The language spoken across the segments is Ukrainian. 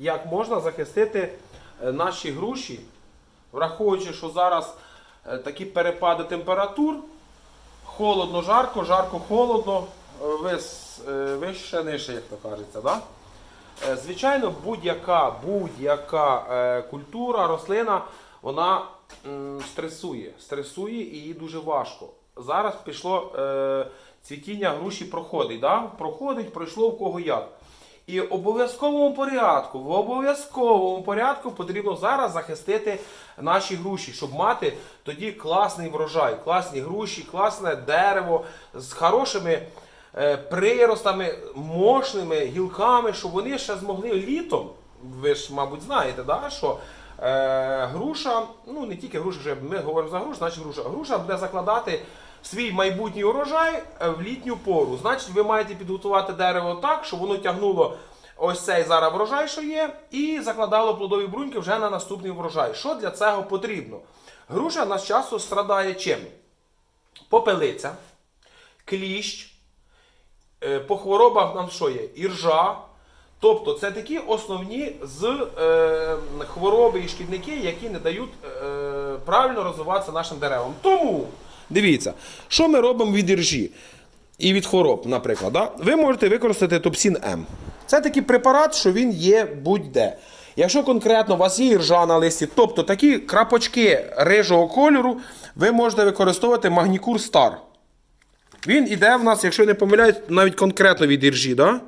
як можна захистити е, наші груші, враховуючи, що зараз е, такі перепади температур, холодно, жарко, жарко, холодно, е, вище, нижче, як то кажеться. Да? Звичайно, будь-яка будь-яка культура, рослина, вона стресує. Стресує і їй дуже важко. Зараз пішло цвітіння груші проходить. Да? Проходить, пройшло в кого як. І в обов'язковому порядку, в обов'язковому порядку потрібно зараз захистити наші груші, щоб мати тоді класний врожай, класні груші, класне дерево з хорошими е, приростами, мощними гілками, щоб вони ще змогли літом. Ви ж, мабуть, знаєте, да, що е, груша, ну не тільки груша, вже ми говоримо за грушу, значить груша. Груша буде закладати свій майбутній урожай е, в літню пору. Значить, ви маєте підготувати дерево так, щоб воно тягнуло ось цей зараз врожай, що є, і закладало плодові бруньки вже на наступний врожай. Що для цього потрібно? Груша нас часто страдає чим? Попелиця, кліщ, Е, По хворобах нам що є? Іржа. Тобто це такі основні з е, хвороби і шкідники, які не дають е, правильно розвиватися нашим деревам. Тому дивіться, що ми робимо від іржі і від хвороб, наприклад. Да? Ви можете використати Топсін М. Це такий препарат, що він є будь-де. Якщо конкретно у вас є іржа на листі, тобто такі крапочки рижого кольору, ви можете використовувати Магнікур Стар. Він іде в нас, якщо не помиляюсь, навіть конкретно від іржі, да?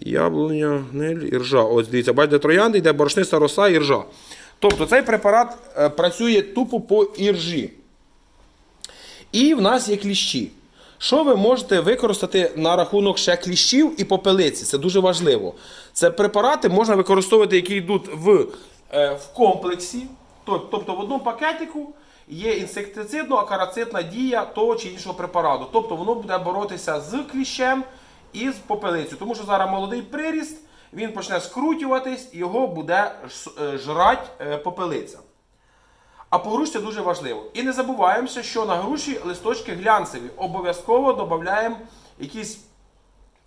Яблуня, гниль, іржа. Ось дивіться, бачите, троянди йде борошниста роса, іржа. Тобто цей препарат е, працює тупо по іржі. І в нас є кліщі. Що ви можете використати на рахунок ще кліщів і попелиці? Це дуже важливо. Це препарати можна використовувати, які йдуть в, е, в комплексі, тобто в одному пакетику є інсектицидно-акарацидна дія того чи іншого препарату. Тобто воно буде боротися з кліщем і з попелицею. Тому що зараз молодий приріст, він почне скрутюватись, його буде е, жрать е, попелиця. А по грушці дуже важливо. І не забуваємося, що на груші листочки глянцеві. Обов'язково додаємо якісь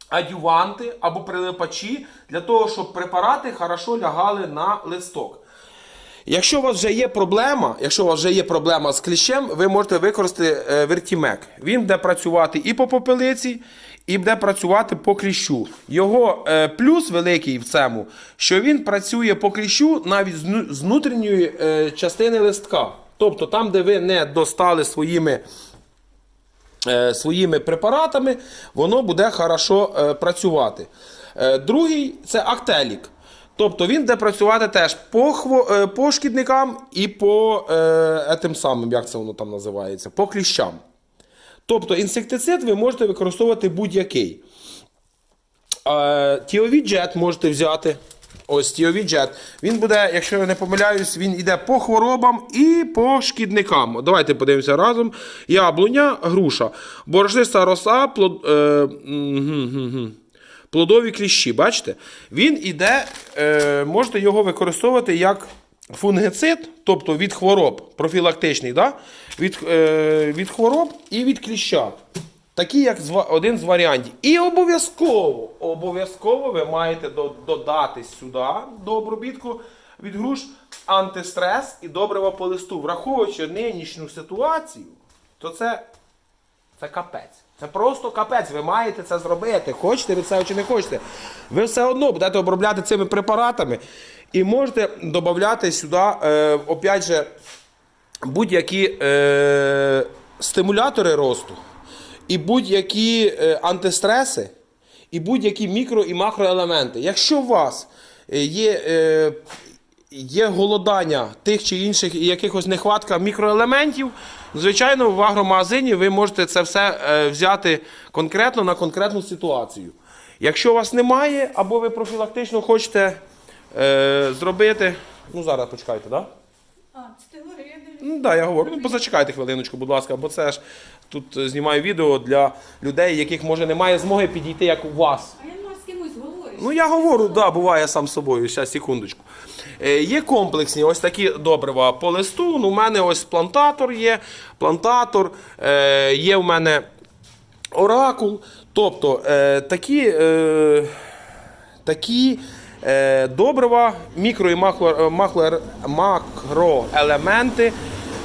адюванти або прилипачі для того, щоб препарати хорошо лягали на листок. Якщо у вас вже є проблема, якщо у вас вже є проблема з кліщем, ви можете використати вертімек. Він буде працювати і по попелиці, і буде працювати по кліщу. Його е, плюс великий в цьому, що він працює по кліщу навіть з ну- внутрішньої е, частини листка. Тобто там, де ви не достали своїми е, своїми препаратами, воно буде хорошо працювати. Другий це актелік. Тобто він буде працювати теж по, хво, е, по шкідникам і по е, тим самим, як це воно там називається, по кліщам. Тобто інсектицид ви можете використовувати будь-який. Е, Тіовіджет можете взяти. Ось тіовіджет. Він буде, якщо я не помиляюсь, він йде по хворобам і по шкідникам. Давайте подивимося разом. Яблуня, груша, борошниста роса, плод, е, плодові кліщі. Бачите? Він іде, е, можете його використовувати як фунгицид, тобто від хвороб, профілактичний, да? від, е, від хвороб і від кліща. Такий, як один з варіантів. І обов'язково, обов'язково ви маєте додати сюди до обробітку від груш антистрес і добрива по листу. Враховуючи нинішню ситуацію, то це, це капець. Це просто капець. Ви маєте це зробити. Хочете ви це чи не хочете. Ви все одно будете обробляти цими препаратами і можете додати сюди, е, опять же, будь-які е, стимулятори росту, і будь-які е, антистреси, і будь-які мікро і макроелементи. Якщо у вас е, є, е, є голодання тих чи інших якихось нехватка мікроелементів, звичайно, в агромагазині ви можете це все е, взяти конкретно на конкретну ситуацію. Якщо у вас немає, або ви профілактично хочете е, зробити. Ну, зараз почекайте, так? Да? Ну так, да, я говорю. Ну, позачекайте хвилиночку, будь ласка, бо це ж тут е, знімаю відео для людей, яких може немає змоги підійти, як у вас. А я думаю, з кимось говориш. Ну я говорю, да, буває сам з собою. Зараз, секундочку. Е, є комплексні ось такі добрива по листу. Ну, у мене ось плантатор є, плантатор, е, є в мене оракул. Тобто е, такі, такі добрива, мікро і макроелементи,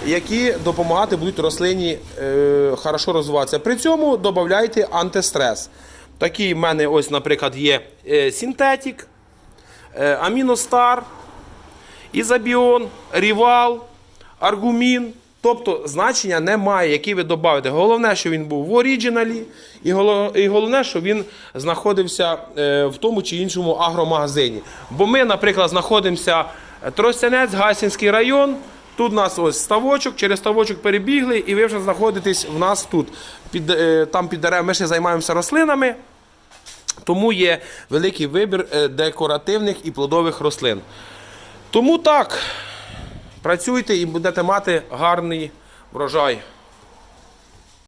які допомагати будуть рослині е, хорошо розвиватися. При цьому додайте антистрес. Такий в мене, ось, наприклад, є е, синтетик, е, аміностар, ізобіон, рівал, аргумін. Тобто значення немає, які ви додаєте. Головне, що він був в оріджиналі, і головне, що він знаходився е, в тому чи іншому агромагазині. Бо ми, наприклад, знаходимося е, Тростянець, Гасінський район. Тут у нас ось ставочок, через ставочок перебігли, і ви вже знаходитесь в нас тут. Під, е, там під дерев ми ще займаємося рослинами. Тому є великий вибір декоративних і плодових рослин. Тому так, працюйте і будете мати гарний врожай.